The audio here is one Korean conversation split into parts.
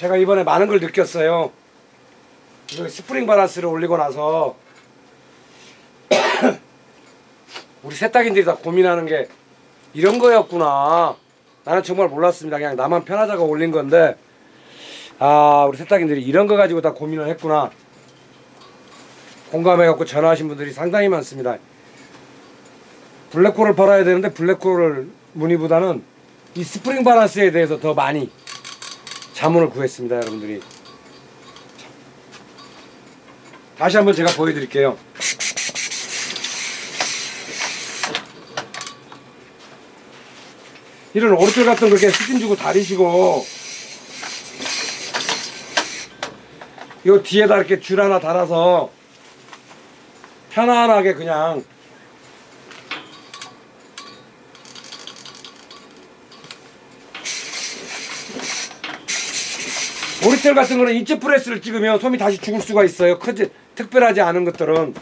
제가 이번에 많은 걸 느꼈어요. 스프링 바란스를 올리고 나서 우리 세탁인들이 다 고민하는 게 이런 거였구나. 나는 정말 몰랐습니다. 그냥 나만 편하자고 올린 건데 아 우리 세탁인들이 이런 거 가지고 다 고민을 했구나. 공감해갖고 전화하신 분들이 상당히 많습니다. 블랙홀을 팔아야 되는데 블랙홀을 문의보다는 이 스프링 바란스에 대해서 더 많이 자문을 구했습니다, 여러분들이. 다시 한번 제가 보여드릴게요. 이런 오르틀 같은 거 이렇게 스팀 주고 다리시고 요 뒤에다 이렇게 줄 하나 달아서 편안하게 그냥 오리텔 같은 거는 인체 프레스를 찍으면 솜이 다시 죽을 수가 있어요. 크지 특별하지 않은 것들은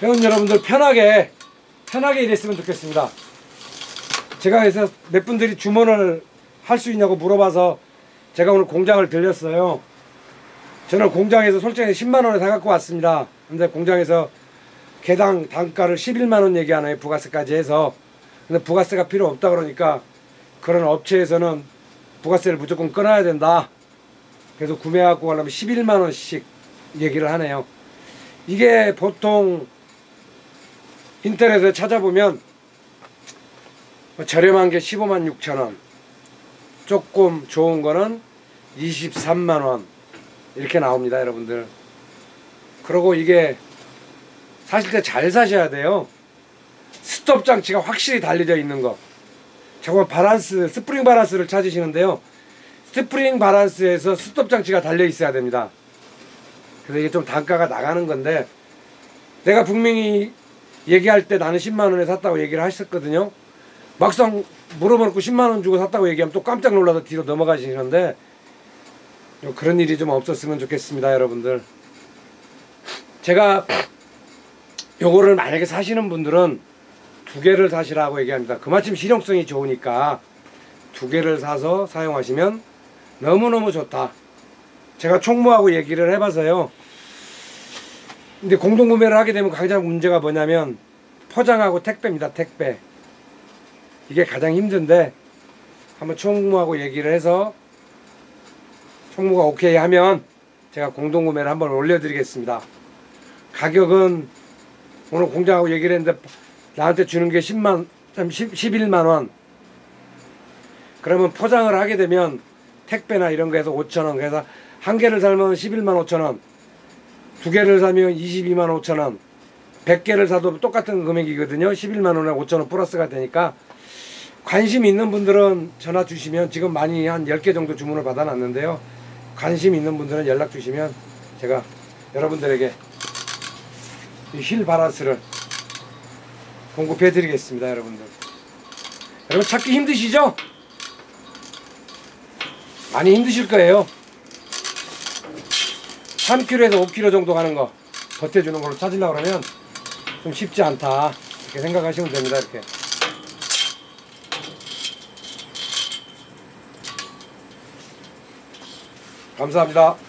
회원 여러분들 편하게 편하게 일했으면 좋겠습니다. 제가 그래서 몇 분들이 주문을 할 수 있냐고 물어봐서 제가 오늘 공장을 들렸어요. 저는 공장에서 솔직히 10만 원에 사갖고 왔습니다. 근데 공장에서 개당 단가를 11만 원 얘기하네요. 부가세까지 해서. 근데 부가세가 필요 없다 그러니까 그런 업체에서는 부가세를 무조건 끊어야 된다. 그래서 구매하고 가려면 11만 원씩 얘기를 하네요. 이게 보통 인터넷에 찾아보면 뭐 저렴한 게 15만 6천 원, 조금 좋은 거는 23만 원 이렇게 나옵니다, 여러분들. 그리고 이게 사실 때 잘 사셔야 돼요. 스톱 장치가 확실히 달려져 있는 거. 저거 바란스, 스프링 바란스를 찾으시는데요. 스프링 바란스에서 스톱 장치가 달려 있어야 됩니다. 그래서 이게 좀 단가가 나가는 건데 내가 분명히 얘기할 때 나는 10만 원에 샀다고 얘기를 하셨거든요. 막상 물어보고 10만 원 주고 샀다고 얘기하면 또 깜짝 놀라서 뒤로 넘어가시는데 그런 일이 좀 없었으면 좋겠습니다, 여러분들. 제가 요거를 만약에 사시는 분들은 두 개를 사시라고 얘기합니다. 그마침 실용성이 좋으니까 두 개를 사서 사용하시면 너무너무 좋다. 제가 총무하고 얘기를 해봐서요. 근데 공동구매를 하게 되면 가장 문제가 뭐냐면 포장하고 택배입니다. 택배. 이게 가장 힘든데 한번 총무하고 얘기를 해서 총무가 오케이 하면 제가 공동구매를 한번 올려드리겠습니다. 가격은 오늘 공장하고 얘기를 했는데 나한테 주는 게 10만, 10, 11만 원. 그러면 포장을 하게 되면 택배나 이런 거에서 5천 원. 그래서 한 개를 사면 11만 5천 원. 두 개를 사면 22만 5천 원. 100개를 사도 똑같은 금액이거든요. 11만 원에 5천 원 플러스가 되니까 관심 있는 분들은 전화 주시면 지금 많이 한 10개 정도 주문을 받아놨는데요. 관심 있는 분들은 연락 주시면 제가 여러분들에게 이힐 바란스를 공급해 드리겠습니다, 여러분들. 여러분 찾기 힘드시죠? 많이 힘드실 거예요. 3kg에서 5kg 정도 가는 거 버텨주는 걸로 찾으려고 그러면 좀 쉽지 않다. 이렇게 생각하시면 됩니다. 이렇게. 감사합니다.